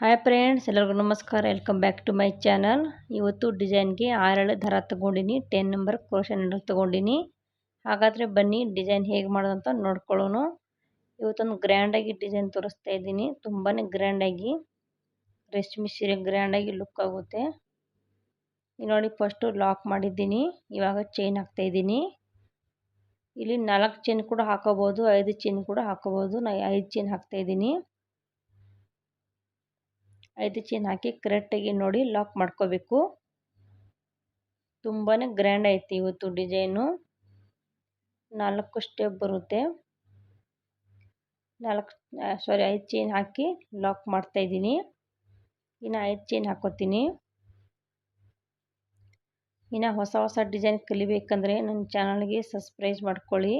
Hi friends ಎಲ್ಲರಿಗೂ ನಮಸ್ಕಾರ. Welcome back to my channel ಇವತ್ತು ಡಿಸೈನ್ಗೆ ಆರಳು ದರ ತೊಗೊಂಡಿನಿ ಟೆನ್ ನಂಬರ್ ಕ್ರೋಷನ್ ನೀಡಲ್ ತೊಗೊಂಡಿನಿ. ಹಾಗಾದರೆ ಬನ್ನಿ ಡಿಸೈನ್ ಹೇಗೆ ಮಾಡೋದಂತ ನೋಡ್ಕೊಳ್ಳೋಣ. ಇವತ್ತೊಂದು ಗ್ರ್ಯಾಂಡಾಗಿ ಡಿಸೈನ್ ತೋರಿಸ್ತಾ ಇದ್ದೀನಿ. ತುಂಬಾ ಗ್ರ್ಯಾಂಡಾಗಿ ರೇಷ್ಮೆ ಸೀರೆ ಗ್ರ್ಯಾಂಡಾಗಿ ಲುಕ್ ಆಗುತ್ತೆ. ನೋಡಿ ಫಸ್ಟು ಲಾಕ್ ಮಾಡಿದ್ದೀನಿ. ಇವಾಗ ಚೈನ್ ಹಾಕ್ತಾ ಇದ್ದೀನಿ. ಇಲ್ಲಿ ನಾಲ್ಕು ಚೈನ್ ಕೂಡ ಹಾಕೋಬೋದು ಐದು ಚೈನ್ ಕೂಡ ಹಾಕೋಬೋದು ನಾನು ಐದು ಚೈನ್ ಹಾಕ್ತಾ ಇದ್ದೀನಿ. ಐದು ಚೈನ್ ಹಾಕಿ ಕರೆಕ್ಟಾಗಿ ನೋಡಿ ಲಾಕ್ ಮಾಡ್ಕೋಬೇಕು. ತುಂಬಾ ಗ್ರ್ಯಾಂಡ್ ಐತಿ ಇವತ್ತು ಡಿಸೈನು ನಾಲ್ಕು ಸ್ಟೆಪ್ ಬರುತ್ತೆ. ನಾಲ್ಕು ಸಾರಿ ಐದು ಚೈನ್ ಹಾಕಿ ಲಾಕ್ ಮಾಡ್ತಾ ಇದ್ದೀನಿ. ಇನ್ನು ಐದು ಚೈನ್ ಹಾಕೋತೀನಿ. ಇನ್ನು ಹೊಸ ಹೊಸ ಡಿಸೈನ್ ಕಲಿಬೇಕಂದ್ರೆ ನನ್ನ ಚಾನಲ್ಗೆ ಸಬ್ಸ್ಕ್ರೈಬ್ ಮಾಡ್ಕೊಳ್ಳಿ.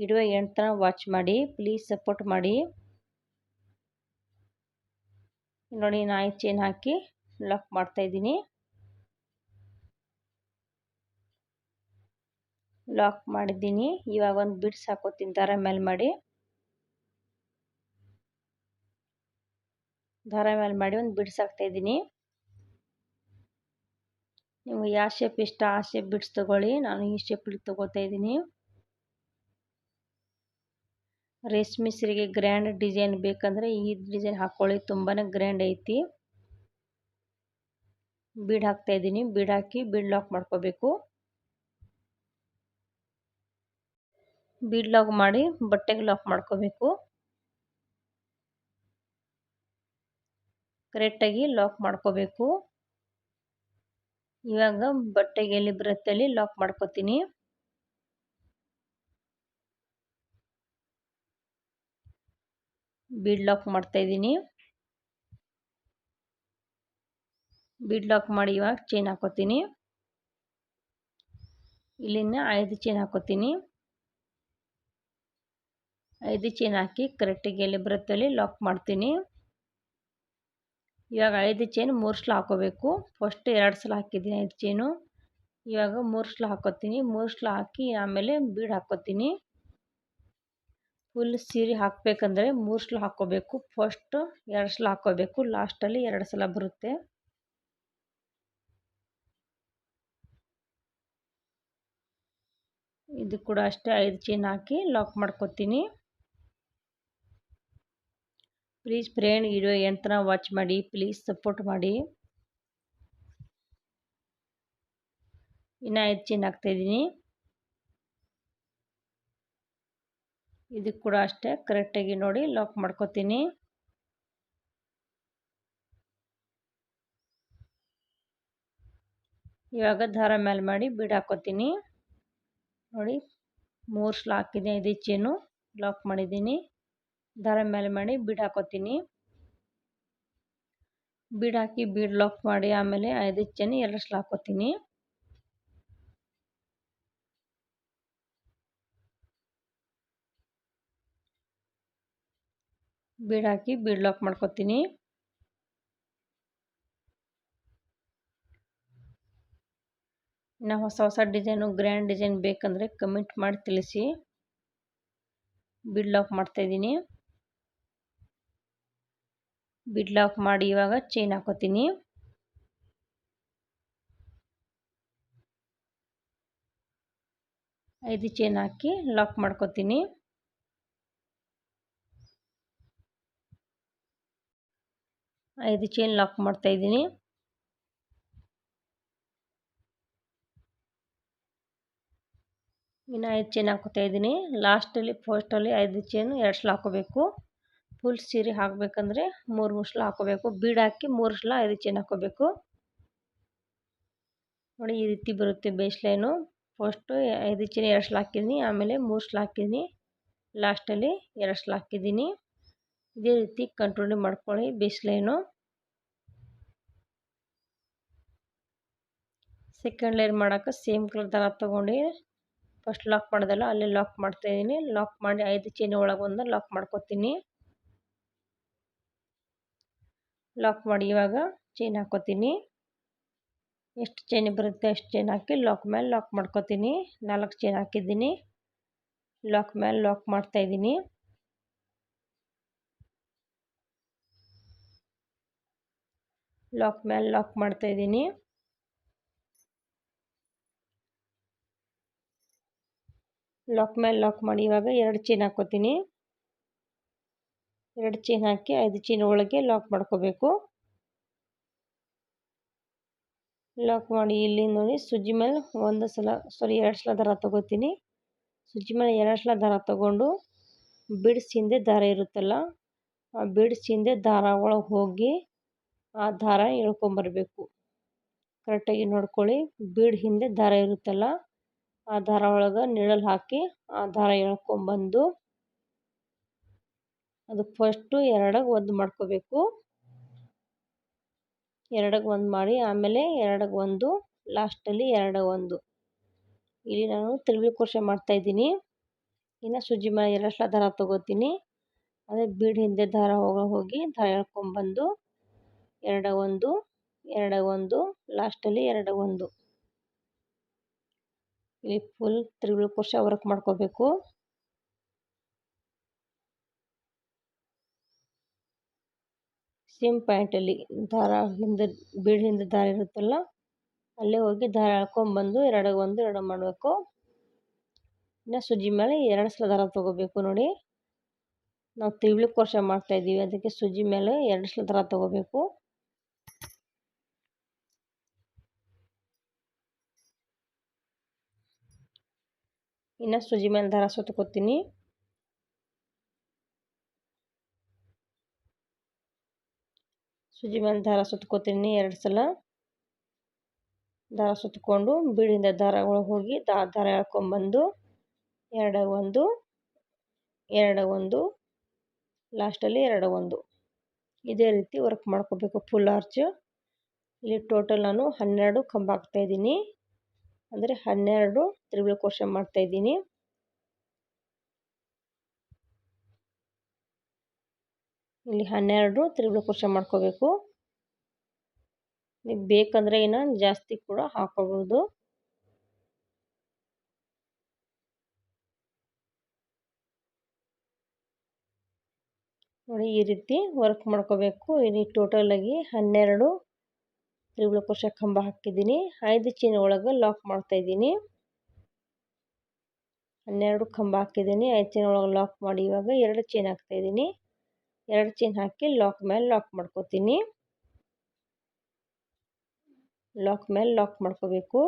ವಿಡಿಯೋ ಎಂಟು ವಾಚ್ ಮಾಡಿ ಪ್ಲೀಸ್ ಸಪೋರ್ಟ್ ಮಾಡಿ. ನೋಡಿ ನಾಯಿ ಚೈನ್ ಹಾಕಿ ಲಾಕ್ ಮಾಡ್ತಾ ಇದ್ದೀನಿ. ಲಾಕ್ ಮಾಡಿದ್ದೀನಿ. ಇವಾಗ ಒಂದು ಬಿಡ್ಸ್ ಹಾಕೋತೀನಿ ದಾರ ಮೇಲೆ ಮಾಡಿ. ದಾರ ಮೇಲೆ ಮಾಡಿ ಒಂದು ಬಿಡ್ಸ್ ಹಾಕ್ತಾ ಇದ್ದೀನಿ. ನಿಮ್ಗೆ ಯಾವ ಶೇಪ್ ಇಷ್ಟ, ಆ ಶೇಪ್ ಬಿಡ್ಸ್ ತೊಗೊಳ್ಳಿ. ನಾನು ಈ ಶೇಪಲ್ಲಿ ತೊಗೋತಾ ಇದ್ದೀನಿ. ರೇಷ್ಮೆ ಸೀರೆಗೆ ಗ್ರ್ಯಾಂಡ್ ಡಿಸೈನ್ ಬೇಕಂದರೆ ಈ ಡಿಸೈನ್ ಹಾಕ್ಕೊಳ್ಳಿ ತುಂಬಾ ಗ್ರ್ಯಾಂಡ್ ಐತಿ. ಬೀಡ್ ಹಾಕ್ತಾ ಇದ್ದೀನಿ, ಬೀಡ್ ಹಾಕಿ ಬೀಡ್ ಲಾಕ್ ಮಾಡ್ಕೋಬೇಕು. ಬೀಡ್ ಲಾಕ್ ಮಾಡಿ ಬಟ್ಟೆಗೆ ಲಾಕ್ ಮಾಡ್ಕೋಬೇಕು. ಕರೆಕ್ಟಾಗಿ ಲಾಕ್ ಮಾಡ್ಕೋಬೇಕು. ಇವಾಗ ಬಟ್ಟೆಗೆ ಎಲ್ಲಿ ಬರುತ್ತೆ ಅಲ್ಲಿ ಲಾಕ್ ಮಾಡ್ಕೋತೀನಿ. ಬೀಡ್ ಲಾಕ್ ಮಾಡ್ತಾ ಇದ್ದೀನಿ. ಬೀಡ್ ಲಾಕ್ ಮಾಡಿ ಇವಾಗ ಚೈನ್ ಹಾಕೋತೀನಿ. ಇಲ್ಲಿನ ಐದು ಚೈನ್ ಹಾಕೋತೀನಿ. ಐದು ಚೈನ್ ಹಾಕಿ ಕರೆಕ್ಟಿಗೆ ಎಲ್ಲಿ ಬರುತ್ತೆ ಅಲ್ಲಿ ಲಾಕ್ ಮಾಡ್ತೀನಿ. ಇವಾಗ ಐದು ಚೈನ್ ಮೂರು ಸಲ ಹಾಕೋಬೇಕು. ಫಸ್ಟ್ ಎರಡು ಸಲ ಹಾಕಿದ್ದೀನಿ ಐದು ಚೈನು ಇವಾಗ ಮೂರು ಸಲ ಹಾಕೋತೀನಿ. ಮೂರು ಸಲ ಹಾಕಿ ಆಮೇಲೆ ಬೀಡ್ ಹಾಕೋತೀನಿ. ಫುಲ್ ಸೀರೆ ಹಾಕಬೇಕಂದ್ರೆ ಮೂರು ಸಲ ಹಾಕ್ಕೋಬೇಕು. ಫಸ್ಟ್ ಎರಡು ಸಲ ಹಾಕ್ಕೋಬೇಕು. ಲಾಸ್ಟಲ್ಲಿ ಎರಡು ಸಲ ಬರುತ್ತೆ. ಇದು ಕೂಡ ಅಷ್ಟೇ ಐದು ಚೈನ್ ಹಾಕಿ ಲಾಕ್ ಮಾಡ್ಕೊತೀನಿ. ಪ್ಲೀಸ್ ಫ್ರೆಂಡ್ ವಿಡಿಯೋ ಎಂತನ ವಾಚ್ ಮಾಡಿ ಪ್ಲೀಸ್ ಸಪೋರ್ಟ್ ಮಾಡಿ. ಇನ್ನು ಐದು ಚೈನ್ ಹಾಕ್ತಾಯಿದ್ದೀನಿ ಇದಕ್ಕೆ ಕೂಡ ಅಷ್ಟೇ. ಕರೆಕ್ಟಾಗಿ ನೋಡಿ ಲಾಕ್ ಮಾಡ್ಕೋತೀನಿ. ಇವಾಗ ದಾರ ಮೇಲೆ ಮಾಡಿ ಬೀಡ್ ಹಾಕೋತೀನಿ. ನೋಡಿ ಮೂರು ಸ್ಲಾಕ್ ಇದೆ ಐದು ಚೇನು ಲಾಕ್ ಮಾಡಿದ್ದೀನಿ. ದಾರ ಮೇಲೆ ಮಾಡಿ ಬೀಡ್ ಹಾಕೋತೀನಿ. ಬೀಡ್ ಹಾಕಿ ಬೀಡ್ ಲಾಕ್ ಮಾಡಿ ಆಮೇಲೆ ಐದು ಚೇನು ಎರಡು ಸ್ಲಾಕ್ ಹಾಕೋತೀನಿ. ಬೀಡ್ ಹಾಕಿ ಬೀಡ್ ಲಾಕ್ ಮಾಡ್ಕೊತೀನಿ. ಇನ್ನು ಹೊಸ ಹೊಸ ಡಿಸೈನು, ಗ್ರ್ಯಾಂಡ್ ಡಿಸೈನ್ ಬೇಕಂದರೆ ಕಮೆಂಟ್ ಮಾಡಿ ತಿಳಿಸಿ. ಬಿಡ್ ಲಾಕ್ ಮಾಡ್ತಾಯಿದ್ದೀನಿ ಬಿಡ್ ಲಾಕ್ ಮಾಡಿ ಇವಾಗ ಚೈನ್ ಹಾಕೋತೀನಿ. ಐದು ಚೈನ್ ಹಾಕಿ ಲಾಕ್ ಮಾಡ್ಕೋತೀನಿ. ಐದು ಚೈನ್ ಲಾಕ್ ಮಾಡ್ತಾ ಇದ್ದೀನಿ. ಇನ್ನು ಐದು ಚೈನ್ ಹಾಕೋತಾ ಇದ್ದೀನಿ. ಲಾಸ್ಟಲ್ಲಿ ಫಸ್ಟಲ್ಲಿ ಐದು ಚೈನ್ ಎರಡು ಸಲ ಹಾಕೋಬೇಕು ಫುಲ್ ಸೀರೆ ಹಾಕಬೇಕಂದ್ರೆ ಮೂರು ಮೂರು ಸಲ ಹಾಕೋಬೇಕು ಬೀಡ್ ಹಾಕಿ ಮೂರು ಸಲ ಐದು ಚೈನ್ ಹಾಕೋಬೇಕು ನೋಡಿ, ಈ ರೀತಿ ಬರುತ್ತೆ ಬೇಸ್ ಲೈನು ಫಸ್ಟು ಐದು ಚೈನ್ ಎರಡು ಸಲ ಹಾಕಿದ್ದೀನಿ, ಆಮೇಲೆ ಮೂರು ಸಲ ಹಾಕಿದ್ದೀನಿ. ಲಾಸ್ಟಲ್ಲಿ ಎರಡು ಸಲ ಹಾಕಿದ್ದೀನಿ. ಇದೇ ರೀತಿ ಕಂಟ್ರೋಲ್ ಮಾಡ್ಕೊಳ್ಳಿ. ಬಿಸಿಲೇನು. ಲೈನು ಸೆಕೆಂಡ್ ಲೈನ್ ಮಾಡೋಕೆ ಸೇಮ್ ಕಲರ್ ದಾರ ತೊಗೊಂಡು ಫಸ್ಟ್ ಲಾಕ್ ಮಾಡೋದಲ್ಲ, ಅಲ್ಲಿ ಲಾಕ್ ಮಾಡ್ತಾಯಿದ್ದೀನಿ ಲಾಕ್ ಮಾಡಿ ಐದು ಚೈನ್ ಒಳಗೆ ಒಂದು ಲಾಕ್ ಮಾಡ್ಕೊತೀನಿ. ಲಾಕ್ ಮಾಡಿ ಇವಾಗ ಚೈನ್ ಹಾಕೋತೀನಿ. ಎಷ್ಟು ಚೈನ್ ಬರುತ್ತೆ ಅಷ್ಟು ಚೈನ್ ಹಾಕಿ ಲಾಕ್ ಮೇಲೆ ಲಾಕ್ ಮಾಡ್ಕೊತೀನಿ. ನಾಲ್ಕು ಚೈನ್ ಹಾಕಿದ್ದೀನಿ. ಲಾಕ್ ಮೇಲೆ ಲಾಕ್ ಮಾಡ್ತಾಯಿದ್ದೀನಿ ಲಾಕ್ ಮೇಲೆ ಲಾಕ್ ಮಾಡ್ತಾಯಿದ್ದೀನಿ ಲಾಕ್ ಮೇಲೆ ಲಾಕ್ ಮಾಡಿ ಇವಾಗ ಎರಡು ಚೈನ್ ಹಾಕ್ಕೋತೀನಿ. ಎರಡು ಚೈನ್ ಹಾಕಿ ಐದು ಚೀನ್ ಒಳಗೆ ಲಾಕ್ ಮಾಡ್ಕೋಬೇಕು. ಲಾಕ್ ಮಾಡಿ ಇಲ್ಲಿ ನೋಡಿ ಸುಜಿ ಮೇಲೆ ಒಂದು ಸಲ ಸಾರಿ ಎರಡು ಸಲ ದಾರ ತಗೋತೀನಿ. ಸುಜಿ ಮೇಲೆ ಎರಡು ಸಲ ದಾರ ತಗೊಂಡು ಬಿಡ್ಸ್ ಹಿಂದೆ ದಾರ ಇರುತ್ತಲ್ಲ, ಆ ಬಿಡ್ಸ್ ಹಿಂದೆ ದಾರ ಒಳಗೆ ಹೋಗಿ ಆ ದಾರ ಎಳ್ಕೊಂಬರಬೇಕು ಕರೆಕ್ಟಾಗಿ ನೋಡ್ಕೊಳ್ಳಿ. ಬೀಡ್ ಹಿಂದೆ ದಾರ ಇರುತ್ತಲ್ಲ, ಆ ದಾರ ಒಳಗೆ ನಿಳಲು ಹಾಕಿ ಆ ದಾರ ಎಳ್ಕೊಂಬಂದು ಅದು ಫಸ್ಟು ಎರಡಾಗ ಒಂದು ಮಾಡ್ಕೋಬೇಕು. ಎರಡಕ್ಕೆ ಒಂದು ಮಾಡಿ, ಆಮೇಲೆ ಎರಡಕ್ಕೆ ಒಂದು ಲಾಸ್ಟಲ್ಲಿ ಎರಡಕ್ಕೆ ಒಂದು. ಇಲ್ಲಿ ನಾನು ತಿರುಗಿ ಮಾಡ್ತಾ ಇದ್ದೀನಿ. ಇನ್ನು ಸುಜಿ ಮೇಲೆ ಎರಡು ಸಲ ದಾರ ತೊಗೋತೀನಿ. ಅದೇ ಬೀಡ್ ಹಿಂದೆ ದಾರ ಹೋಗ ಹೋಗಿ ದಾರ ಎಳ್ಕೊಂಬಂದು ಎರಡ ಒಂದು ಎರಡ ಒಂದು ಲಾಸ್ಟಲ್ಲಿ ಎರಡ ಒಂದು ಇಲ್ಲಿ ಫುಲ್ ತ್ರಿಬಲ್ ಕ್ರೋಶ ವರ್ಕ್ ಮಾಡ್ಕೋಬೇಕು. ಸೇಮ್ ಪಾಯಿಂಟಲ್ಲಿ ದಾರ ಹಿಂದೆ, ಬೀಳ್ ಹಿಂದೆ ದಾರ ಇರುತ್ತಲ್ಲ, ಅಲ್ಲೇ ಹೋಗಿ ದಾರ ಎಳ್ಕೊಂಬಂದು ಎರಡ ಒಂದು ಎರಡು ಮಾಡಬೇಕು. ಇನ್ನು ಸುಜಿ ಮೇಲೆ ಎರಡು ಸಲ ದಾರ ತೊಗೋಬೇಕು ನೋಡಿ. ನಾವು ತ್ರಿಬಲ್ ಕ್ರೋಶ ಮಾಡ್ತಾ ಮಾಡ್ತಾಯಿದ್ದೀವಿ ಅದಕ್ಕೆ ಸುಜಿ ಮೇಲೆ ಎರಡು ಸಲ ದಾರ ತೊಗೋಬೇಕು. ಇನ್ನು ಸೂಜಿ ಮೇಲೆ ದಾರ ಸುತ್ಕೋತೀನಿ. ಸುಜಿ ಮೇಲೆ ದಾರ ಸುತ್ಕೋತೀನಿ ಎರಡು ಸಲ. ದಾರ ಸುತ್ತಕೊಂಡು ಬೀಡಿಂದ ದಾರಗಳು ಹೋಗಿ ದಾರ ಎಳ್ಕೊಂಬಂದು ಎರಡು ಒಂದು ಎರಡು ಒಂದು ಲಾಸ್ಟಲ್ಲಿ ಎರಡು ಒಂದು. ಇದೇ ರೀತಿ ವರ್ಕ್ ಮಾಡ್ಕೋಬೇಕು ಫುಲ್ ಆರ್ಚ್ ಇಲ್ಲಿ ಟೋಟಲ್ ನಾನು ಹನ್ನೆರಡು ಕಂಬ ಹಾಕ್ತಾಯಿದ್ದೀನಿ ಅಂದರೆ ಹನ್ನೆರಡು ತ್ರಿಬಲ್ ಮಾಡ್ತಾ ಇದ್ದೀನಿ. ಇಲ್ಲಿ ಹನ್ನೆರಡು ತ್ರಿಬಲ್ ಕ್ರೋಶ ಮಾಡ್ಕೋಬೇಕು. ನೀವು ಬೇಕಂದರೆ ಇನ್ನು ಜಾಸ್ತಿ ಕೂಡ ಹಾಕೋಬೋದು. ನೋಡಿ ಈ ರೀತಿ ವರ್ಕ್ ಮಾಡ್ಕೋಬೇಕು. ಇಲ್ಲಿ ಟೋಟಲಾಗಿ ಹನ್ನೆರಡು ತ್ರಿಬಲ್ ಕ್ರೋಶ ಕಂಬ ಹಾಕಿದ್ದೀನಿ. ಐದು ಚೀನ ಒಳಗೆ ಲಾಕ್ ಮಾಡ್ತಾಯಿದ್ದೀನಿ ಹನ್ನೆರಡು ಕಂಬ ಹಾಕಿದ್ದೀನಿ. ಐದು ಚೈನ್ ಒಳಗೆ ಲಾಕ್ ಮಾಡಿ ಇವಾಗ ಎರಡು ಚೈನ್ ಹಾಕ್ತಾಯಿದ್ದೀನಿ ಎರಡು ಚೈನ್ ಹಾಕಿ ಲಾಕ್ ಮೇಲೆ ಲಾಕ್ ಮಾಡ್ಕೋತೀನಿ. ಲಾಕ್ ಮೇಲೆ ಲಾಕ್ ಮಾಡ್ಕೋಬೇಕು.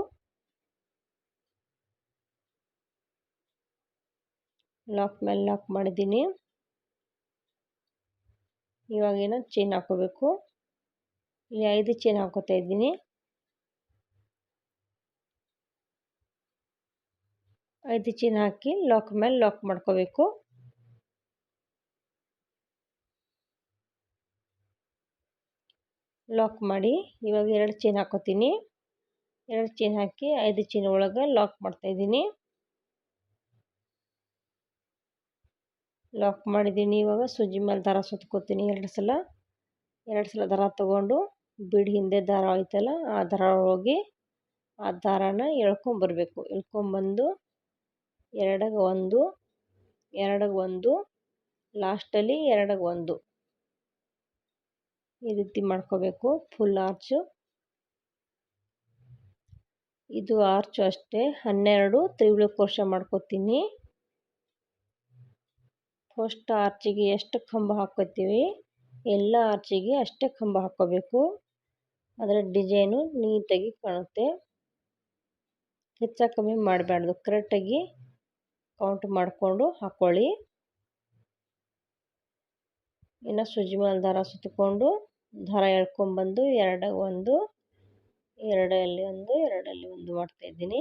ಲಾಕ್ ಮೇಲೆ ಲಾಕ್ ಮಾಡಿದ್ದೀನಿ. ಇವಾಗ ಏನೋ ಚೈನ್ ಹಾಕೋಬೇಕು ಇಲ್ಲಿ ಐದು ಚೈನ್ ಹಾಕೋತಾ ಇದ್ದೀನಿ. ಐದು ಚೈನ್ ಹಾಕಿ ಲಾಕ್ ಮೇಲೆ ಲಾಕ್ ಮಾಡ್ಕೋಬೇಕು. ಲಾಕ್ ಮಾಡಿ ಇವಾಗ ಎರಡು ಚೈನ್ ಹಾಕೋತೀನಿ. ಎರಡು ಚೈನ್ ಹಾಕಿ ಐದು ಚೈನ್ ಒಳಗೆ ಲಾಕ್ ಮಾಡ್ತಾ ಇದ್ದೀನಿ. ಲಾಕ್ ಮಾಡಿದ್ದೀನಿ ಇವಾಗ ಸುಜಿ ಮೇಲೆ ದಾರ ಸುತ್ಕೋತೀನಿ ಎರಡು ಸಲ. ಎರಡು ಸಲ ದಾರ ತೊಗೊಂಡು ಬಿಡಿ ಹಿಂದೆ ದಾರ ಐತಲ್ಲ, ಆ ದಾರ ಹೋಗಿ ಆ ದಾರಾನ ಎಳ್ಕೊಂಬರ್ಬೇಕು ಎಳ್ಕೊಂಬಂದು ಎರಡಗೆ ಒಂದು ಎರಡಗೆ ಒಂದು ಲಾಸ್ಟಲ್ಲಿ ಎರಡಗೆ ಒಂದು. ಈ ರೀತಿ ಮಾಡ್ಕೋಬೇಕು. ಫುಲ್ ಆರ್ಚು ಇದು ಆರ್ಚು ಅಷ್ಟೇ. ಹನ್ನೆರಡು ತ್ರಿವಳಿ ಕೋಶ ಮಾಡ್ಕೋತೀನಿ. ಫಸ್ಟ್ ಆರ್ಚಿಗೆ ಎಷ್ಟು ಕಂಬ ಹಾಕೋತೀವಿ ಎಲ್ಲ ಆರ್ಚಿಗೆ ಅಷ್ಟೇ ಕಂಬ ಹಾಕ್ಕೋಬೇಕು. ಅದರ ಡಿಸೈನು ನೀಟಾಗಿ ಕಾಣುತ್ತೆ. ಹೆಚ್ಚ ಕಮ್ಮಿ ಮಾಡಬಾರ್ದು ಕರೆಕ್ಟಾಗಿ ಕೌಂಟ್ ಮಾಡಿಕೊಂಡು ಹಾಕ್ಕೊಳ್ಳಿ ಇನ್ನು ಸುಜಿ ಮೇಲೆ ದಾರ ಸುತ್ತಕೊಂಡು ದಾರ ಎಳ್ಕೊಂಬಂದು ಎರಡು ಒಂದು, ಎರಡಲ್ಲಿ ಒಂದು ಎರಡಲ್ಲಿ ಒಂದು ಮಾಡ್ತಾಯಿದ್ದೀನಿ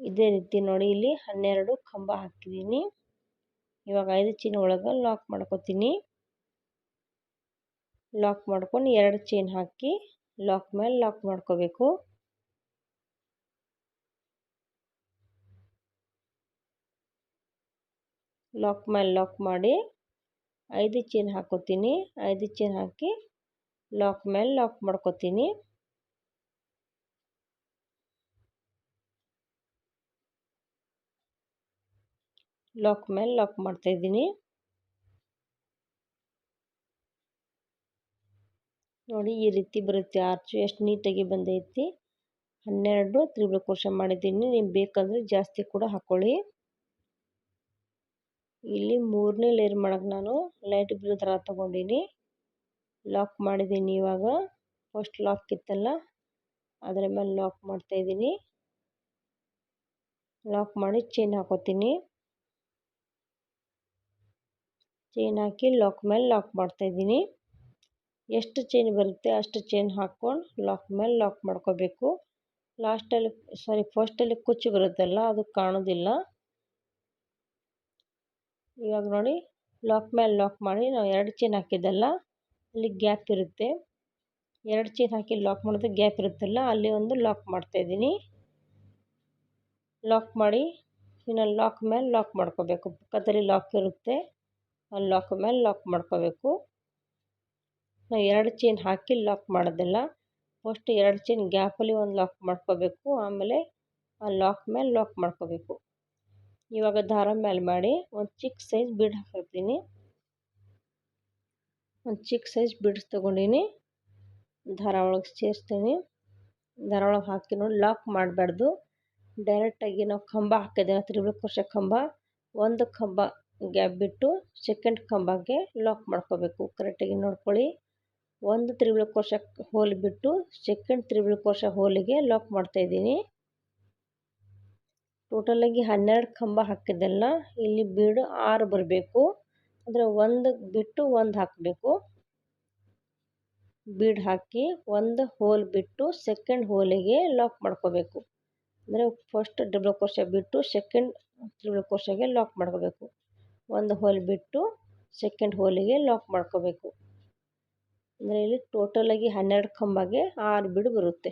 ಇದೇ ರೀತಿ ನೋಡಿ, ಇಲ್ಲಿ ಹನ್ನೆರಡು ಕಂಬ ಹಾಕಿದ್ದೀನಿ. ಇವಾಗ ಐದು ಚೈನ್ ಒಳಗೆ ಲಾಕ್ ಮಾಡ್ಕೋತೀನಿ. ಲಾಕ್ ಮಾಡ್ಕೊಂಡು ಎರಡು ಚೈನ್ ಹಾಕಿ ಲಾಕ್ ಮೇಲೆ ಲಾಕ್ ಮಾಡ್ಕೋಬೇಕು. ಲಾಕ್ ಮೇಲೆ ಲಾಕ್ ಮಾಡಿ ಐದು ಚೈನ್ ಹಾಕೋತೀನಿ. ಐದು ಚೈನ್ ಹಾಕಿ ಲಾಕ್ ಮೇಲೆ ಲಾಕ್ ಮಾಡ್ಕೋತೀನಿ. ಲಾಕ್ ಮೇಲೆ ಲಾಕ್ ಮಾಡ್ತಾಯಿದ್ದೀನಿ ನೋಡಿ ಈ ರೀತಿ ಬರುತ್ತೆ ಆರ್ಚು ಎಷ್ಟು ನೀಟಾಗಿ ಬಂದೈತಿ. ಹನ್ನೆರಡು ತ್ರಿಬಲ್ ಕ್ರೋಶ ಮಾಡಿದ್ದೀನಿ. ನೀವು ಬೇಕಂದರೆ ಜಾಸ್ತಿ ಕೂಡ ಹಾಕ್ಕೊಳ್ಳಿ ಇಲ್ಲಿ ಮೂರನೇ ಲೇಯರ್ ಮಾಡೋಕೆ ನಾನು ಲೈಟ್ ಬ್ಲೂ ಥರ ತೊಗೊಂಡಿನಿ. ಲಾಕ್ ಮಾಡಿದ್ದೀನಿ ಇವಾಗ. ಫಸ್ಟ್ ಲಾಕ್ ಇತ್ತಲ್ಲ, ಅದರ ಮೇಲೆ ಲಾಕ್ ಮಾಡ್ತಾಯಿದ್ದೀನಿ ಲಾಕ್ ಮಾಡಿ ಚೈನ್ ಹಾಕೋತೀನಿ. ಚೈನ್ ಹಾಕಿ ಲಾಕ್ ಮೇಲೆ ಲಾಕ್ ಮಾಡ್ತಾಯಿದ್ದೀನಿ ಎಷ್ಟು ಚೈನ್ ಬರುತ್ತೆ ಅಷ್ಟು ಚೈನ್ ಹಾಕ್ಕೊಂಡು ಲಾಕ್ ಮೇಲೆ ಲಾಕ್ ಮಾಡ್ಕೋಬೇಕು. ಲಾಸ್ಟಲ್ಲಿ ಸಾರಿ ಫಸ್ಟಲ್ಲಿ ಕುಚ್ಚು ಬರುತ್ತಲ್ಲ ಅದು ಕಾಣೋದಿಲ್ಲ. ಇವಾಗ ನೋಡಿ ಲಾಕ್ ಮೇಲೆ ಲಾಕ್ ಮಾಡಿ ನಾವು ಎರಡು ಚೈನ್ ಹಾಕಿದ್ದಲ್ಲ, ಅಲ್ಲಿ ಗ್ಯಾಪ್ ಇರುತ್ತೆ. ಎರಡು ಚೈನ್ ಹಾಕಿ ಲಾಕ್ ಮಾಡಿದ್ರೆ ಗ್ಯಾಪ್ ಇರುತ್ತಲ್ಲ, ಅಲ್ಲಿ ಒಂದು ಲಾಕ್ ಮಾಡ್ತಾಯಿದ್ದೀನಿ ಲಾಕ್ ಮಾಡಿ, ಇನ್ನು ಲಾಕ್ ಮೇಲೆ ಲಾಕ್ ಮಾಡ್ಕೋಬೇಕು. ಪಕ್ಕದಲ್ಲಿ ಲಾಕ್ ಇರುತ್ತೆ. ಲಾಕ್ ಮೇಲೆ ಲಾಕ್ ಮಾಡ್ಕೋಬೇಕು. ನಾವು ಎರಡು ಚೈನ್ ಹಾಕಿ ಲಾಕ್ ಮಾಡೋದಿಲ್ಲ. ಫಸ್ಟ್ ಎರಡು ಚೈನ್ ಗ್ಯಾಪಲ್ಲಿ ಒಂದು ಲಾಕ್ ಮಾಡ್ಕೋಬೇಕು. ಆಮೇಲೆ ಆ ಲಾಕ್ ಮೇಲೆ ಲಾಕ್ ಮಾಡ್ಕೋಬೇಕು. ಇವಾಗ ದಾರ ಮೇಲೆ ಮಾಡಿ ಒಂದು ಚಿಕ್ಕ ಸೈಜ್ ಬಿಡ್ ಹಾಕಿರ್ತೀನಿ. ಒಂದು ಚಿಕ್ಕ ಸೈಜ್ ಬಿಡ್ಸ್ ತೊಗೊಂಡೀನಿ. ದಾರ ಒಳಗೆ ಸೇರಿಸ್ತೀನಿ. ದಾರ ಒಳಗೆ ಹಾಕಿ ನೋಡಿ ಲಾಕ್ ಮಾಡಬಾರ್ದು. ಡೈರೆಕ್ಟಾಗಿ ನಾವು ಕಂಬ ಹಾಕಿದ್ದೇವೆ. ತ್ರಿಬಲ್ ವರ್ಷ ಕಂಬ. ಒಂದು ಕಂಬ ಗ್ಯಾಪ್ ಬಿಟ್ಟು ಸೆಕೆಂಡ್ ಕಂಬಕ್ಕೆ ಲಾಕ್ ಮಾಡ್ಕೋಬೇಕು. ಕರೆಕ್ಟಾಗಿ ನೋಡ್ಕೊಳ್ಳಿ. ಒಂದು ತ್ರಿಬಲ್ ಕೋಶ ಹೋಲ್ ಬಿಟ್ಟು ಸೆಕೆಂಡ್ ತ್ರಿಬಲ್ ಕೋಶ ಹೋಲಿಗೆ ಲಾಕ್ ಮಾಡ್ತಾಯಿದ್ದೀನಿ ಟೋಟಲಾಗಿ ಹನ್ನೆರಡು ಕಂಬ ಹಾಕಿದ್ದೆಲ್ಲ ಇಲ್ಲಿ ಬೀಡು ಆರು ಬರಬೇಕು. ಅಂದರೆ ಒಂದು ಬಿಟ್ಟು ಒಂದು ಹಾಕಬೇಕು. ಬೀಡ್ ಹಾಕಿ ಒಂದು ಹೋಲ್ ಬಿಟ್ಟು ಸೆಕೆಂಡ್ ಹೋಲಿಗೆ ಲಾಕ್ ಮಾಡ್ಕೋಬೇಕು. ಅಂದರೆ ಫಸ್ಟ್ ಡಬಲ್ ಕೋಶ ಬಿಟ್ಟು ಸೆಕೆಂಡ್ ತ್ರಿಬಲ್ ಕೋಶಗೆ ಲಾಕ್ ಮಾಡ್ಕೋಬೇಕು. ಒಂದು ಹೋಲ್ ಬಿಟ್ಟು ಸೆಕೆಂಡ್ ಹೋಲಿಗೆ ಲಾಕ್ ಮಾಡ್ಕೋಬೇಕು. ಅಂದರೆ ಇಲ್ಲಿ ಟೋಟಲಾಗಿ ಹನ್ನೆರಡು ಕಂಬಗೆ ಆರು ಬಿಡು ಬರುತ್ತೆ.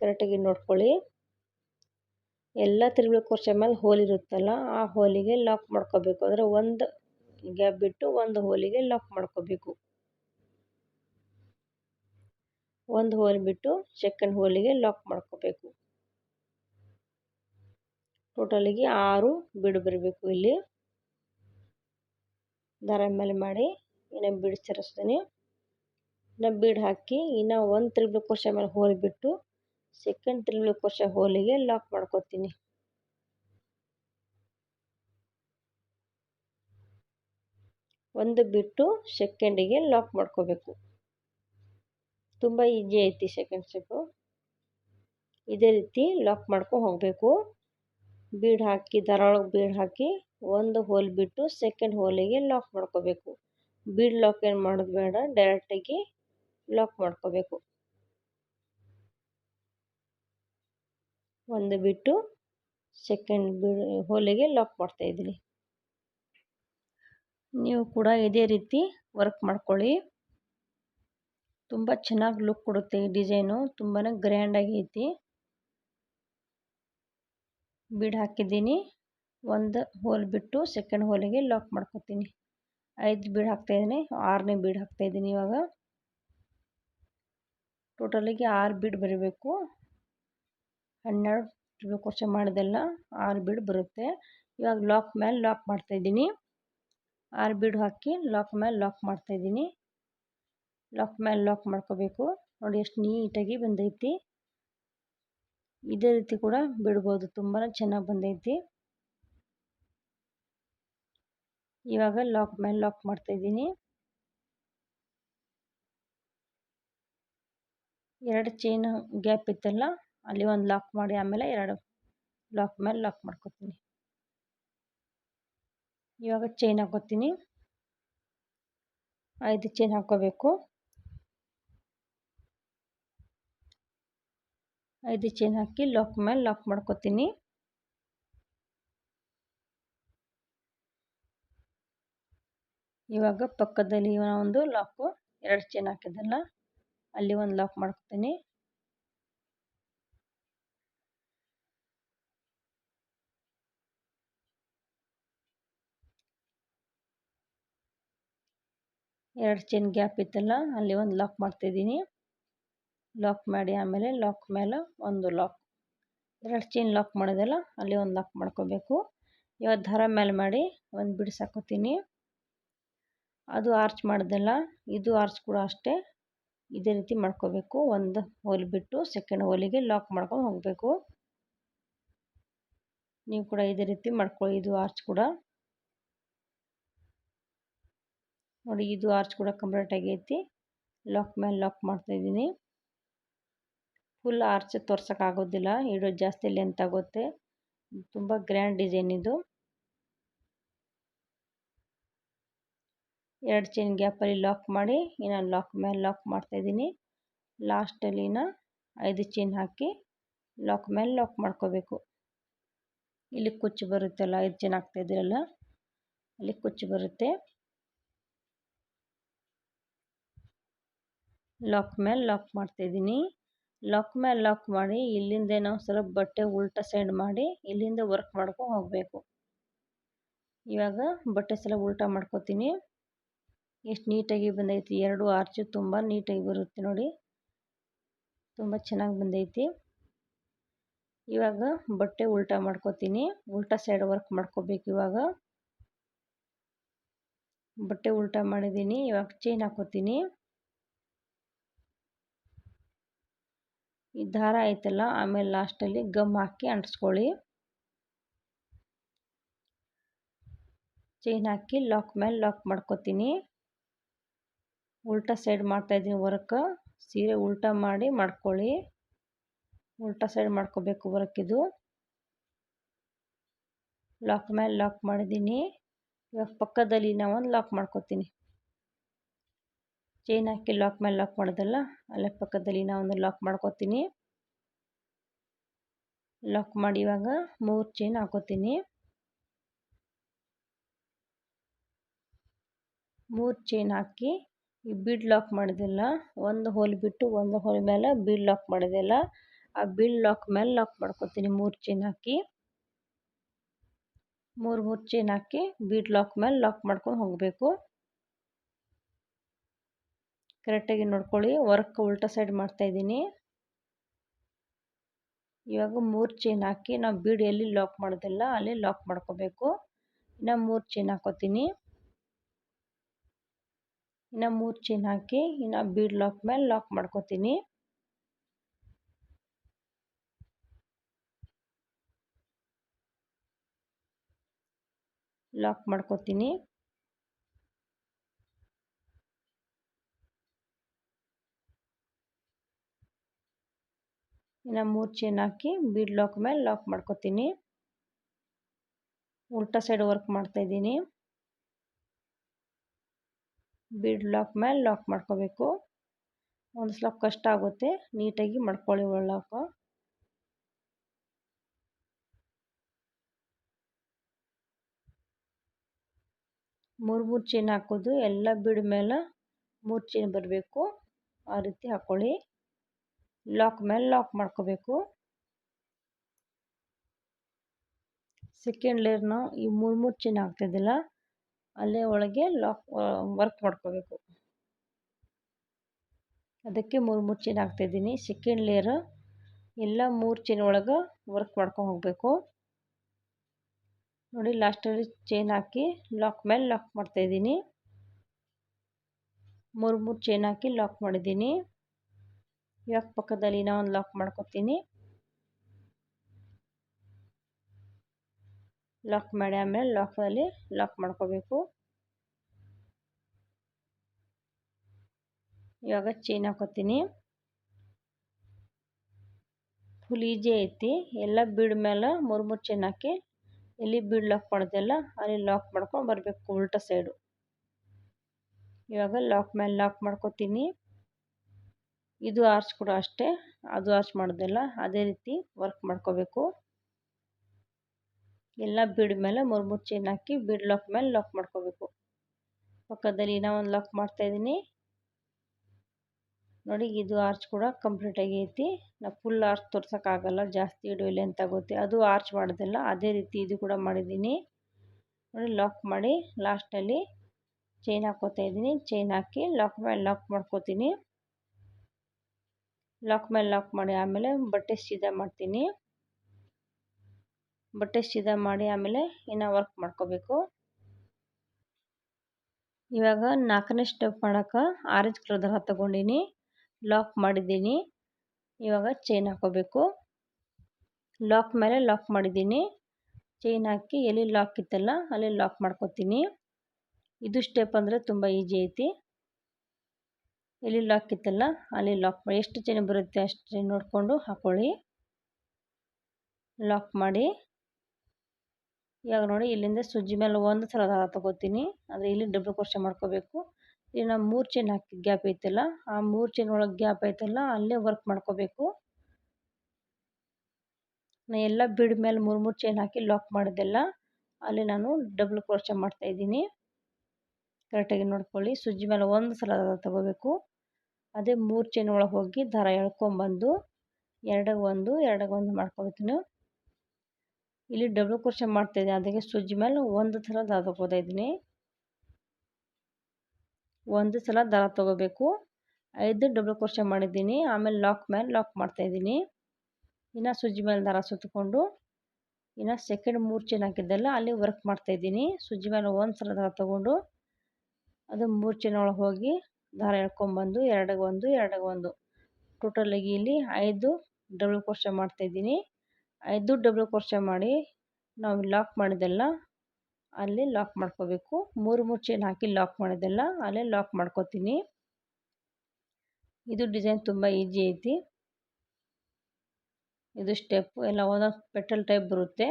ಕರೆಕ್ಟಾಗಿ ನೋಡ್ಕೊಳ್ಳಿ. ಎಲ್ಲ ತ್ರಿಬಲ್ ಕೊರ್ಚ ಮೇಲೆ ಹೋಲ್ ಇರುತ್ತಲ್ಲ, ಆ ಹೋಲಿಗೆ ಲಾಕ್ ಮಾಡ್ಕೋಬೇಕು. ಅಂದರೆ ಒಂದು ಗ್ಯಾಪ್ ಬಿಟ್ಟು ಒಂದು ಹೋಲಿಗೆ ಲಾಕ್ ಮಾಡ್ಕೋಬೇಕು. ಒಂದು ಹೋಲ್ ಬಿಟ್ಟು ಸೆಕೆಂಡ್ ಹೋಲಿಗೆ ಲಾಕ್ ಮಾಡ್ಕೋಬೇಕು. ಟೋಟಲಿಗೆ ಆರು ಬಿಡು ಬರಬೇಕು ಇಲ್ಲಿ. ದಾರ ಮೇಲೆ ಮಾಡಿ ಇನ್ನು ಬೀಡ್ಸ್ ಸೇರಿಸ್ತೀನಿ ಇನ್ನು ಬೀಡ್ ಹಾಕಿ, ಇನ್ನು ಒಂದು ತ್ರಿಬಲ್ ಕೋಶ ಮೇಲೆ ಹೋಲ್ ಬಿಟ್ಟು ಸೆಕೆಂಡ್ ತ್ರಿಬಲ್ ಕೋಶ ಹೋಲಿಗೆ ಲಾಕ್ ಮಾಡ್ಕೊತೀನಿ. ಒಂದು ಬಿಟ್ಟು ಸೆಕೆಂಡಿಗೆ ಲಾಕ್ ಮಾಡ್ಕೋಬೇಕು. ತುಂಬ ಈಜಿ ಐತಿ ಸೆಕೆಂಡ್ ಸ್ಟೆಪ್ಪು ಇದೇ ರೀತಿ ಲಾಕ್ ಮಾಡ್ಕೊಂಡು ಹೋಗಬೇಕು. ಬೀಡ್ ಹಾಕಿ ದಾರ ಒಳಗೆ ಬೀಡ್ ಹಾಕಿ ಒಂದು ಹೋಲ್ ಬಿಟ್ಟು ಸೆಕೆಂಡ್ ಹೋಲಿಗೆ ಲಾಕ್ ಮಾಡ್ಕೋಬೇಕು. ಬೀಡ್ ಲಾಕ್ ಏನು ಮಾಡೋದು ಬೇಡ ಡೈರೆಕ್ಟಾಗಿ ಲಾಕ್ ಮಾಡ್ಕೋಬೇಕು. ಒಂದು ಬಿಟ್ಟು ಸೆಕೆಂಡ್ ಬೀಡ್ ಹೋಲಿಗೆ ಲಾಕ್ ಮಾಡ್ತಾಯಿದ್ದೀನಿ ನೀವು ಕೂಡ ಇದೇ ರೀತಿ ವರ್ಕ್ ಮಾಡ್ಕೊಳ್ಳಿ. ತುಂಬ ಚೆನ್ನಾಗಿ ಲುಕ್ ಕೊಡುತ್ತೆ ಈ ಡಿಸೈನು ತುಂಬಾ ಗ್ರ್ಯಾಂಡಾಗಿ ಐತಿ. ಬೀಡ್ ಹಾಕಿದ್ದೀನಿ. ಒಂದು ಹೋಲ್ ಬಿಟ್ಟು ಸೆಕೆಂಡ್ ಹೋಲಿಗೆ ಲಾಕ್ ಮಾಡ್ಕೊತೀನಿ. ಐದು ಬೀಡ್ ಹಾಕ್ತಾಯಿದ್ದೀನಿ ಆರನೇ ಬೀಡ್ ಹಾಕ್ತಾಯಿದ್ದೀನಿ ಇವಾಗ. ಟೋಟಲಿಗೆ ಆರು ಬೀಡ್ ಬರಬೇಕು. ಹನ್ನೆರಡು ವರ್ಷ ಮಾಡಿದೆಲ್ಲ ಆರು ಬೀಡ್ ಬರುತ್ತೆ. ಇವಾಗ ಲಾಕ್ ಮೇಲೆ ಲಾಕ್ ಮಾಡ್ತಾಯಿದ್ದೀನಿ ಆರು ಬೀಡ್ ಹಾಕಿ ಲಾಕ್ ಮೇಲೆ ಲಾಕ್ ಮಾಡ್ತಾಯಿದ್ದೀನಿ ಲಾಕ್ ಮೇಲೆ ಲಾಕ್ ಮಾಡ್ಕೋಬೇಕು. ನೋಡಿ ಎಷ್ಟು ನೀಟಾಗಿ ಬಂದೈತಿ. ಇದೇ ರೀತಿ ಕೂಡ ಬಿಡ್ಬೋದು. ತುಂಬಾ ಚೆನ್ನಾಗಿ ಬಂದೈತಿ. ಇವಾಗ ಲಾಕ್ ಮೇಲೆ ಲಾಕ್ ಮಾಡ್ತಾಯಿದ್ದೀನಿ ಎರಡು ಚೈನ್ ಗ್ಯಾಪ್ ಇತ್ತಲ್ಲ, ಅಲ್ಲಿ ಒಂದು ಲಾಕ್ ಮಾಡಿ, ಆಮೇಲೆ ಎರಡು ಲಾಕ್ ಮೇಲೆ ಲಾಕ್ ಮಾಡ್ಕೊತೀನಿ. ಇವಾಗ ಚೈನ್ ಹಾಕೋತೀನಿ ಐದು ಚೈನ್ ಹಾಕೋಬೇಕು ಐದು ಚೈನ್ ಹಾಕಿ ಲಾಕ್ ಮೇಲೆ ಲಾಕ್ ಮಾಡ್ಕೊತೀನಿ. ಇವಾಗ ಪಕ್ಕದಲ್ಲಿ ಒಂದು ಲಾಕು ಎರಡು ಚೈನ್ ಹಾಕಿದ್ದಲ್ಲ, ಅಲ್ಲಿ ಒಂದು ಲಾಕ್ ಮಾಡ್ಕೊತೀನಿ. ಎರಡು ಚೈನ್ ಗ್ಯಾಪ್ ಇತ್ತಲ್ಲ, ಅಲ್ಲಿ ಒಂದು ಲಾಕ್ ಮಾಡ್ತಿದ್ದೀನಿ. ಲಾಕ್ ಮಾಡಿ ಆಮೇಲೆ ಲಾಕ್ ಮೇಲೆ ಒಂದು ಲಾಕ್ ಎರಡು ಚೈನ್ ಲಾಕ್ ಮಾಡಿದೆಲ್ಲ, ಅಲ್ಲಿ ಒಂದು ಲಾಕ್ ಮಾಡ್ಕೋಬೇಕು. ಇವಾಗ ದಾರ ಮೇಲೆ ಮಾಡಿ ಒಂದು ಬಿಡಿಸಾಕೋತೀನಿ ಅದು ಆರ್ಚ್ ಮಾಡಿದೆಲ್ಲ, ಇದು ಆರ್ಚ್ ಕೂಡ ಅಷ್ಟೇ. ಇದೇ ರೀತಿ ಮಾಡ್ಕೋಬೇಕು. ಒಂದು ಹೋಲ್ ಬಿಟ್ಟು ಸೆಕೆಂಡ್ ಹೋಲಿಗೆ ಲಾಕ್ ಮಾಡ್ಕೊಂಡು ಹೋಗಬೇಕು. ನೀವು ಕೂಡ ಇದೇ ರೀತಿ ಮಾಡ್ಕೊಳ್ಳಿ. ಇದು ಆರ್ಚ್ ಕೂಡ. ನೋಡಿ, ಇದು ಆರ್ಚ್ ಕೂಡ ಕಂಪ್ಲೀಟ್ ಆಗೈತಿ ಲಾಕ್ ಮೇಲೆ ಲಾಕ್ ಮಾಡ್ತಾ ಇದ್ದೀನಿ. ಫುಲ್ ಆರ್ಚ್ ತೋರ್ಸೋಕ್ಕಾಗೋದಿಲ್ಲ ಇಡೋ ಜಾಸ್ತಿ ಲೆಂತ್ ಆಗುತ್ತೆ. ತುಂಬ ಗ್ರ್ಯಾಂಡ್ ಡಿಸೈನ್ ಇದು. ಎರಡು ಚೈನ್ ಗ್ಯಾಪಲ್ಲಿ ಲಾಕ್ ಮಾಡಿ ಇನ್ನು ಲಾಕ್ ಮೇಲೆ ಲಾಕ್ ಮಾಡ್ತಾಯಿದ್ದೀನಿ ಲಾಸ್ಟಲ್ಲಿನ ಐದು ಚೈನ್ ಹಾಕಿ ಲಾಕ್ ಮೇಲೆ ಲಾಕ್ ಮಾಡ್ಕೋಬೇಕು. ಇಲ್ಲಿ ಕುಚ್ಚು ಬರುತ್ತಲ್ಲ, ಐದು ಚೈನ್ ಹಾಕ್ತಾಯಿದ್ದೀರಲ್ಲ ಅಲ್ಲಿ ಕುಚ್ಚು ಬರುತ್ತೆ. ಲಾಕ್ ಮೇಲೆ ಲಾಕ್ ಮಾಡ್ತಾಯಿದ್ದೀನಿ ಲಾಕ್ ಮೇಲೆ ಲಾಕ್ ಮಾಡಿ, ಇಲ್ಲಿಂದ ನಾವು ಸ್ವಲ್ಪ ಬಟ್ಟೆ ಉಲ್ಟಾ ಸೈಡ್ ಮಾಡಿ, ಇಲ್ಲಿಂದ ವರ್ಕ್ ಮಾಡ್ಕೊಂಡು ಹೋಗಬೇಕು. ಇವಾಗ ಬಟ್ಟೆ ಸಲ ಉಲ್ಟಾ ಮಾಡ್ಕೋತೀನಿ. ಎಷ್ಟು ನೀಟಾಗಿ ಬಂದೈತಿ. ಎರಡು ಆರ್ಚು ತುಂಬ ನೀಟಾಗಿ ಬರುತ್ತೆ ನೋಡಿ. ತುಂಬ ಚೆನ್ನಾಗಿ ಬಂದೈತಿ. ಇವಾಗ ಬಟ್ಟೆ ಉಲ್ಟಾ ಮಾಡ್ಕೋತೀನಿ. ಉಲ್ಟಾ ಸೈಡ್ ವರ್ಕ್ ಮಾಡ್ಕೋಬೇಕು ಇವಾಗ. ಬಟ್ಟೆ ಉಲ್ಟಾ ಮಾಡಿದ್ದೀನಿ. ಇವಾಗ ಚೈನ್ ಹಾಕೋತೀನಿ. ಈ ದಾರ ಐತಲ್ಲ, ಆಮೇಲೆ ಲಾಸ್ಟಲ್ಲಿ ಗಮ್ ಹಾಕಿ ಅಂಟಿಸ್ಕೊಳ್ಳಿ. ಚೈನ್ ಹಾಕಿ ಲಾಕ್ ಮೇಲೆ ಲಾಕ್ ಮಾಡ್ಕೋತೀನಿ. ಉಲ್ಟಾ ಸೈಡ್ ಮಾಡ್ತಾಯಿದ್ದೀನಿ ವರ್ಕ್ ಸೀರೆ ಉಲ್ಟಾ ಮಾಡಿ ಮಾಡ್ಕೊಳ್ಳಿ. ಉಲ್ಟಾ ಸೈಡ್ ಮಾಡ್ಕೋಬೇಕು ವರ್ಕ್ ಇದು. ಲಾಕ್ ಮೇಲೆ ಲಾಕ್ ಮಾಡಿದ್ದೀನಿ. ಇವಾಗ ಪಕ್ಕದಲ್ಲಿ ನಾವೊಂದು ಲಾಕ್ ಮಾಡ್ಕೋತೀನಿ. ಚೈನ್ ಹಾಕಿ ಲಾಕ್ ಮೇಲೆ ಲಾಕ್ ಮಾಡೋದಲ್ಲ, ಅಲ್ಲೇ ಪಕ್ಕದಲ್ಲಿ ನಾವೊಂದು ಲಾಕ್ ಮಾಡ್ಕೋತೀನಿ. ಲಾಕ್ ಮಾಡಿ ಇವಾಗ ಮೂರು ಚೈನ್ ಹಾಕೋತೀನಿ. ಮೂರು ಚೈನ್ ಹಾಕಿ ಈ ಬೀಡ್ ಲಾಕ್ ಮಾಡೋದಿಲ್ಲ. ಒಂದು ಹೋಲ್ ಬಿಟ್ಟು ಒಂದು ಹೋಲ್ ಮೇಲೆ ಬೀಡ್ ಲಾಕ್ ಮಾಡಿದೆಲ್ಲ. ಆ ಬೀಡ್ ಲಾಕ್ ಮೇಲೆ ಲಾಕ್ ಮಾಡ್ಕೊತೀನಿ ಮೂರು ಚೈನ್ ಹಾಕಿ. ಮೂರು ಮೂರು ಚೈನ್ ಹಾಕಿ ಬೀಡ್ ಲಾಕ್ ಮೇಲೆ ಲಾಕ್ ಮಾಡ್ಕೊಂಡು ಹೋಗಬೇಕು. ಕರೆಕ್ಟಾಗಿ ನೋಡ್ಕೊಳ್ಳಿ. ವರ್ಕ್ ಉಲ್ಟಾ ಸೈಡ್ ಮಾಡ್ತಾಯಿದ್ದೀನಿ ಇವಾಗ ಮೂರು ಚೈನ್ ಹಾಕಿ ನಾವು ಬೀಡ್ ಎಲ್ಲಿ ಲಾಕ್ ಮಾಡೋದಿಲ್ಲ, ಅಲ್ಲಿ ಲಾಕ್ ಮಾಡ್ಕೋಬೇಕು. ಇನ್ನು ಮೂರು ಚೈನ್ ಹಾಕೋತೀನಿ. ಇನ್ನು ಮೂರು ಚೈನ್ ಹಾಕಿ, ಇನ್ನು ಬೀಡ್ ಲಾಕ್ ಮೇಲೆ ಲಾಕ್ ಮಾಡ್ಕೋತೀನಿ. ಲಾಕ್ ಮಾಡ್ಕೋತೀನಿ. ಇನ್ನು ಮೂರು ಚೈನ್ ಹಾಕಿ ಬೀಡ್ ಲಾಕ್ ಮೇಲೆ ಲಾಕ್ ಮಾಡ್ಕೋತೀನಿ. ಉಲ್ಟಾ ಸೈಡ್ ವರ್ಕ್ ಮಾಡ್ತಾಯಿದ್ದೀನಿ ಬೀಡ್ ಲಾಕ್ ಮೇಲೆ ಲಾಕ್ ಮಾಡ್ಕೋಬೇಕು. ಒಂದು ಸ್ವಲ್ಪ ಕಷ್ಟ ಆಗುತ್ತೆ, ನೀಟಾಗಿ ಮಾಡ್ಕೊಳ್ಳಿ ಒಳ್ಳಾಕ ಮೂರು ಮೂರು ಚೈನ್ ಹಾಕೋದು, ಎಲ್ಲ ಬೀಡ್ ಮೇಲೆ ಮೂರು ಚೈನ್ ಬರಬೇಕು. ಆ ರೀತಿ ಹಾಕ್ಕೊಳ್ಳಿ ಲಾಕ್ ಮೇಲೆ ಲಾಕ್ ಮಾಡ್ಕೋಬೇಕು. ಸೆಕೆಂಡ್ ಲೇರ್ನ ಈ ಮೂರು ಮೂರು ಚೈನ್ ಆಗ್ತಾಯಿದ್ದಿಲ್ಲ ಅಲ್ಲೇ ಒಳಗೆ ಲಾಕ್ ವರ್ಕ್ ಮಾಡ್ಕೋಬೇಕು. ಅದಕ್ಕೆ ಮೂರು ಮೂರು ಚೈನ್ ಹಾಕ್ತಾಯಿದ್ದೀನಿ ಸೆಕೆಂಡ್ ಲೇಯರ್ ಎಲ್ಲ ಮೂರು ಚೈನ್ ಒಳಗೆ ವರ್ಕ್ ಮಾಡ್ಕೊಂಡು ಹೋಗಬೇಕು. ನೋಡಿ ಲಾಸ್ಟಲ್ಲಿ ಚೈನ್ ಹಾಕಿ ಲಾಕ್ ಮೇಲೆ ಲಾಕ್ ಮಾಡ್ತಾಯಿದ್ದೀನಿ. ಮೂರು ಮೂರು ಚೈನ್ ಹಾಕಿ ಲಾಕ್ ಮಾಡಿದ್ದೀನಿ. ಇವಾಗ ಪಕ್ಕದಲ್ಲಿ ಇನ್ನೂ ಒಂದು ಲಾಕ್ ಮಾಡ್ಕೊತೀನಿ. ಲಾಕ್ ಮಾಡಿ ಆಮೇಲೆ ಲಾಕಲ್ಲಿ ಲಾಕ್ ಮಾಡ್ಕೋಬೇಕು. ಇವಾಗ ಚೈನ್ ಹಾಕೋತೀನಿ. ಫುಲ್ ಈಜಿ ಐತಿ. ಎಲ್ಲ ಬೀಡ್ ಮೇಲೆ ಮೂರು ಮೂರು ಚೈನ್ ಹಾಕಿ ಎಲ್ಲಿ ಬೀಡ್ ಲಾಕ್ ಮಾಡಿದೆಲ್ಲ ಅಲ್ಲಿ ಲಾಕ್ ಮಾಡ್ಕೊಂಡು ಬರಬೇಕು ಉಲ್ಟ ಸೈಡು ಇವಾಗ ಲಾಕ್ ಮೇಲೆ ಲಾಕ್ ಮಾಡ್ಕೋತೀನಿ. ಇದು ಆರ್ಚ್ ಕೂಡ ಅಷ್ಟೇ. ಅದು ಆರ್ಚ್ ಮಾಡೋದಿಲ್ಲ ಅದೇ ರೀತಿ ವರ್ಕ್ ಮಾಡ್ಕೋಬೇಕು. ಎಲ್ಲ ಬಿಡ್ ಮೇಲೆ ಮೂರು ಮೂರು ಚೈನ್ ಹಾಕಿ ಬಿಡ್ ಲಾಕ್ ಮೇಲೆ ಲಾಕ್ ಮಾಡ್ಕೋಬೇಕು. ಪಕ್ಕದಲ್ಲಿ ಇನ್ನೂ ಒಂದು ಲಾಕ್ ಮಾಡ್ತಾ ಮಾಡ್ತಾಯಿದ್ದೀನಿ ನೋಡಿ ಇದು ಆರ್ಚ್ ಕೂಡ ಕಂಪ್ಲೀಟ್ ಐತಿ. ನಾ ಫುಲ್ ಆರ್ಚ್ ತೋರ್ಸೋಕ್ಕಾಗಲ್ಲ ಜಾಸ್ತಿ ಇಡೋಲ್ಲ ಅಂತ ಆಗುತ್ತೆ. ಅದು ಆರ್ಚ್ ಮಾಡೋದಿಲ್ಲ, ಅದೇ ರೀತಿ ಇದು ಕೂಡ ಮಾಡಿದ್ದೀನಿ. ನೋಡಿ ಲಾಕ್ ಮಾಡಿ ಲಾಸ್ಟಲ್ಲಿ ಚೈನ್ ಹಾಕೋತಾ ಇದ್ದೀನಿ. ಚೈನ್ ಹಾಕಿ ಲಾಕ್ ಮೇಲೆ ಲಾಕ್ ಮಾಡ್ಕೋತೀನಿ. ಲಾಕ್ ಮೇಲೆ ಲಾಕ್ ಮಾಡಿ ಆಮೇಲೆ ಬಟ್ಟೆ ಸೀದಾ ಮಾಡ್ತೀನಿ. ಬಟ್ಟೆ ಸೀದಾ ಮಾಡಿ ಆಮೇಲೆ ಇನ್ನು ವರ್ಕ್ ಮಾಡ್ಕೋಬೇಕು. ಇವಾಗ ನಾಲ್ಕನೇ ಸ್ಟೆಪ್ ಮಾಡೋಕೆ ಆರೆಂಜ್ ಕಲರ್ ದಾರ ತೊಗೊಂಡಿನಿ. ಲಾಕ್ ಮಾಡಿದ್ದೀನಿ. ಇವಾಗ ಚೈನ್ ಹಾಕೋಬೇಕು. ಲಾಕ್ ಮೇಲೆ ಲಾಕ್ ಮಾಡಿದ್ದೀನಿ. ಚೈನ್ ಹಾಕಿ ಎಲ್ಲಿ ಲಾಕ್ ಇತ್ತಲ್ಲ ಅಲ್ಲಿ ಲಾಕ್ ಮಾಡ್ಕೊತೀನಿ. ಇದು ಸ್ಟೆಪ್ ಅಂದರೆ ತುಂಬ ಈಜಿ ಐತಿ. ಎಲ್ಲಿ ಲಾಕ್ ಇತ್ತಲ್ಲ ಅಲ್ಲಿ ಲಾಕ್ ಮಾಡಿ. ಎಷ್ಟು ಚೈನ್ ಬರುತ್ತೆ ಅಷ್ಟು ಚೈನ್ ನೋಡಿಕೊಂಡು ಹಾಕೊಳ್ಳಿ. ಲಾಕ್ ಮಾಡಿ. ಇವಾಗ ನೋಡಿ ಇಲ್ಲಿಂದ ಸುಜ್ಜಿ ಮೇಲೆ ಒಂದು ಸಲ ತಗೋತೀನಿ. ಅಂದ್ರೆ ಇಲ್ಲಿ ಡಬಲ್ ಕ್ರೋಶೆ ಮಾಡ್ಕೋಬೇಕು. ಇಲ್ಲಿ ನಾವು ಮೂರು ಚೈನ್ ಹಾಕಿ ಗ್ಯಾಪ್ ಐತಲ್ಲ, ಆ ಮೂರು ಚೈನ್ ಒಳಗೆ ಗ್ಯಾಪ್ ಐತಲ್ಲ, ಅಲ್ಲೇ ವರ್ಕ್ ಮಾಡ್ಕೋಬೇಕು. ನಾನು ಎಲ್ಲ ಬಿಡ್ ಮೇಲೆ ಮೂರು ಮೂರು ಚೈನ್ ಹಾಕಿ ಲಾಕ್ ಮಾಡಿದ್ದೆಲ್ಲ ಅಲ್ಲಿ ನಾನು ಡಬಲ್ ಮಾಡ್ತಾ ಮಾಡ್ತಾಯಿದ್ದೀನಿ ಕರೆಕ್ಟಾಗಿ ನೋಡ್ಕೊಳ್ಳಿ, ಸುಜ್ಜಿ ಮೇಲೆ ಒಂದು ಸಲ ತಗೋಬೇಕು. ಅದೇ ಮೂರು ಚೈನ್ ಒಳಗೆ ಹೋಗಿ ದಾರ ಎಳ್ಕೊಂಬಂದು, ಎರಡಾಗ ಒಂದು ಎರಡಾಗ ಒಂದು ಮಾಡ್ಕೊಬೇಕು ಇಲ್ಲಿ ಡಬಲ್ ಕ್ರೋಶೆ ಮಾಡ್ತಾಯಿದ್ದೀನಿ ಅದಕ್ಕೆ ಸುಜ್ಜಿ ಮೇಲೆ ಒಂದು ಸಲ ದಾರ ತಗೋತಾ ಇದ್ದೀನಿ. ಒಂದು ಸಲ ದಾರ ತಗೋಬೇಕು. ಐದು ಡಬಲ್ ಕ್ರೋಶ ಮಾಡಿದ್ದೀನಿ. ಆಮೇಲೆ ಲಾಕ್ ಮೇಲೆ ಲಾಕ್ ಮಾಡ್ತಾಯಿದ್ದೀನಿ ಇನ್ನು ಸುಜ್ಜಿ ಮೇಲೆ ದಾರ ಸುತ್ತಕೊಂಡು ಇನ್ನು ಸೆಕೆಂಡ್ ಮೂರು ಚೈನ್ ಹಾಕಿದ್ದೆಲ್ಲ ಅಲ್ಲಿ ವರ್ಕ್ ಮಾಡ್ತಾಯಿದ್ದೀನಿ ಸುಜ್ಜಿ ಮೇಲೆ ಒಂದು ಸಲ ದಾರ ತಗೊಂಡು, ಅದು ಮೂರು ಚೈನ್ ಒಳಗೆ ಹೋಗಿ ದಾರ ಎಳ್ಕೊಂಬಂದು, ಎರಡಿಗೆ ಒಂದು ಎರಡಿಗೆ ಒಂದು. ಟೋಟಲಾಗಿ ಇಲ್ಲಿ ಐದು ಡಬಲ್ ಕ್ರೋಶೆ ಮಾಡ್ತಾಯಿದ್ದೀನಿ ಐದು ಡಬಲ್ ಕೋರ್ಸ ಮಾಡಿ ನಾವು ಲಾಕ್ ಮಾಡಿದ್ದೆಲ್ಲ ಅಲ್ಲಿ ಲಾಕ್ ಮಾಡ್ಕೋಬೇಕು. ಮೂರು ಮೂರು ಚೈನ್ ಹಾಕಿ ಲಾಕ್ ಮಾಡಿದ್ದೆಲ್ಲ ಅಲ್ಲೇ ಲಾಕ್ ಮಾಡ್ಕೋತೀನಿ. ಇದು ಡಿಸೈನ್ ತುಂಬ ಈಜಿ ಐತಿ. ಇದು ಸ್ಟೆಪ್, ಎಲ್ಲ ಒಂದೊಂದು ಪೆಟ್ರೋಲ್ ಟೈಪ್ ಬರುತ್ತೆ.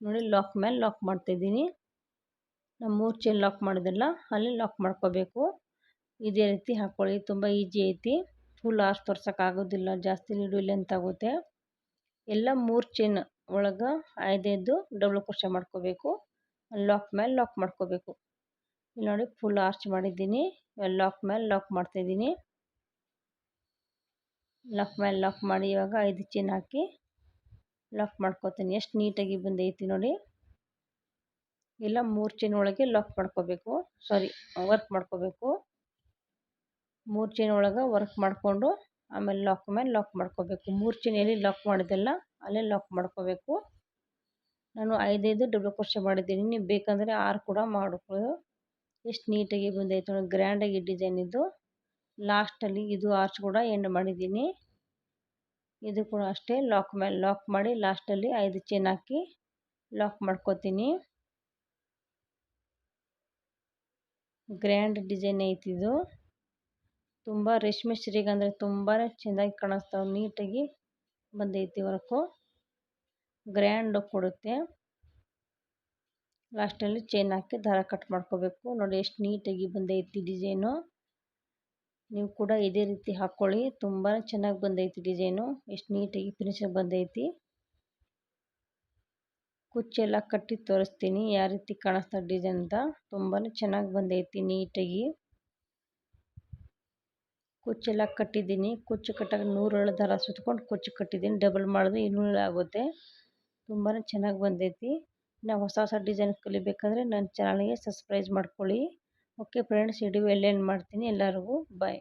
ನೋಡಿ, ಲಾಕ್ ಮೇಲೆ ಲಾಕ್ ಮಾಡ್ತಾಯಿದ್ದೀನಿ ನಾವು ಮೂರು ಚೈನ್ ಲಾಕ್ ಮಾಡಿದ್ದೆಲ್ಲ ಅಲ್ಲಿ ಲಾಕ್ ಮಾಡ್ಕೋಬೇಕು. ಇದೇ ರೀತಿ ಹಾಕ್ಕೊಳ್ಳಿ ತುಂಬ ಈಜಿ ಐತಿ. ಫುಲ್ ಆರ್ಸ್ ತೋರ್ಸೋಕ್ಕಾಗೋದಿಲ್ಲ, ಜಾಸ್ತಿ ನೀಡು ಲೆಂತ್ ಆಗುತ್ತೆ. ಎಲ್ಲ ಮೂರು ಚೈನ್ ಒಳಗೆ ಆಯ್ದೆದ್ದು ಡಬಲ್ ಕ್ರೋಶ ಮಾಡ್ಕೋಬೇಕು. ಲಾಕ್ ಮೇಲೆ ಲಾಕ್ ಮಾಡ್ಕೋಬೇಕು. ಇಲ್ಲಿ ನೋಡಿ ಫುಲ್ ಆರ್ಚ್ ಮಾಡಿದ್ದೀನಿ. ಲಾಕ್ ಮೇಲೆ ಲಾಕ್ ಮಾಡ್ತಾಯಿದ್ದೀನಿ ಲಾಕ್ ಮೇಲೆ ಲಾಕ್ ಮಾಡಿ ಇವಾಗ ಐದು ಚೈನ್ ಹಾಕಿ ಲಾಕ್ ಮಾಡ್ಕೋತೀನಿ. ಎಷ್ಟು ನೀಟಾಗಿ ಬಂದೈತಿ ನೋಡಿ. ಎಲ್ಲ ಮೂರು ಚೈನ್ ಒಳಗೆ ಲಾಕ್ ಮಾಡ್ಕೋಬೇಕು. ಸಾರಿ ವರ್ಕ್ ಮಾಡ್ಕೋಬೇಕು. ಮೂರು ಚೈನ್ ಒಳಗೆ ವರ್ಕ್ ಮಾಡಿಕೊಂಡು ಆಮೇಲೆ ಲಾಕ್ ಮೇಲೆ ಲಾಕ್ ಮಾಡ್ಕೋಬೇಕು. ಎಲ್ಲಿ ಲಾಕ್ ಮಾಡಿದೆಲ್ಲ ಅಲ್ಲೇ ಲಾಕ್ ಮಾಡ್ಕೋಬೇಕು. ನಾನು ಐದೈದು ಡಬಲ್ ಕ್ರೋಶೆ ಮಾಡಿದ್ದೀನಿ. ನೀವು ಬೇಕಂದರೆ ಆರು ಕೂಡ ಮಾಡ್ಕೋ ಎಷ್ಟು ನೀಟಾಗಿ ಬಂದೈತೆ ನೋಡಿ ಗ್ರ್ಯಾಂಡಾಗಿ ಡಿಸೈನ್ ಇದು. ಲಾಸ್ಟಲ್ಲಿ ಇದು ಆರ್ಚ್ ಕೂಡ ಎಂಡ್ ಮಾಡಿದ್ದೀನಿ. ಇದು ಕೂಡ ಅಷ್ಟೇ ಲಾಕ್ ಮೇಲೆ ಲಾಕ್ ಮಾಡಿ ಲಾಸ್ಟಲ್ಲಿ ಐದು ಚೈನ್ ಹಾಕಿ ಲಾಕ್ ಮಾಡ್ಕೋತೀನಿ. ಗ್ರ್ಯಾಂಡ್ ಡಿಸೈನ್ ಐತಿ ಇದು. ತುಂಬ ರೇಷ್ಮೆ ಸೀರೆಗೆ ಅಂದರೆ ತುಂಬಾ ಚೆನ್ನಾಗಿ ಕಾಣಿಸ್ತಾವೆ, ನೀಟಾಗಿ ಬಂದೈತಿ ವರ್ಕು. ಗ್ರ್ಯಾಂಡ್ ಕೊಡುತ್ತೆ. ಲಾಸ್ಟಲ್ಲಿ ಚೈನ್ ಹಾಕಿ ದಾರ ಕಟ್ ಮಾಡ್ಕೋಬೇಕು. ನೋಡಿ ಎಷ್ಟು ನೀಟಾಗಿ ಬಂದೈತಿ ಡಿಸೈನು ನೀವು ಕೂಡ ಇದೇ ರೀತಿ ಹಾಕ್ಕೊಳ್ಳಿ ತುಂಬಾ ಚೆನ್ನಾಗಿ ಬಂದೈತಿ ಡಿಸೈನು ಎಷ್ಟು ನೀಟಾಗಿ ಫಿನಿಶಾಗಿ ಬಂದೈತಿ. ಕುಚ್ಚೆಲ್ಲ ಕಟ್ಟಿ ತೋರಿಸ್ತೀನಿ. ಯಾವ ರೀತಿ ಕಾಣಿಸ್ತಾ ಡಿಸೈನ್ ಅಂತ. ತುಂಬಾ ಚೆನ್ನಾಗಿ ಬಂದೈತಿ ನೀಟಾಗಿ. ಕುಚ್ಚೆಲ್ಲ ಕಟ್ಟಿದ್ದೀನಿ. ಕುಚ್ಚು ಕಟ್ಟಾಗ ನೂರೊಳ ದಾರ ಸುತ್ಕೊಂಡು ಕುಚ್ಚು ಕಟ್ಟಿದ್ದೀನಿ. ಡಬಲ್ ಮಾಡಿದ್ರೆ ಇನ್ನೂರು ಆಗುತ್ತೆ. ತುಂಬಾ ಚೆನ್ನಾಗಿ ಬಂದೈತಿ. ನಾವು ಹೊಸ ಹೊಸ ಡಿಸೈನ್ ಕಲಿಬೇಕಂದ್ರೆ ನನ್ನ ಚಾನಲ್ಗೆ ಸಬ್ಸ್ಕ್ರೈಬ್ ಮಾಡ್ಕೊಳ್ಳಿ. ಓಕೆ ಫ್ರೆಂಡ್ಸ್ ಇಡೀ ಎಲ್ಲೇನು ಮಾಡ್ತೀನಿ. ಎಲ್ಲರಿಗೂ ಬಾಯ್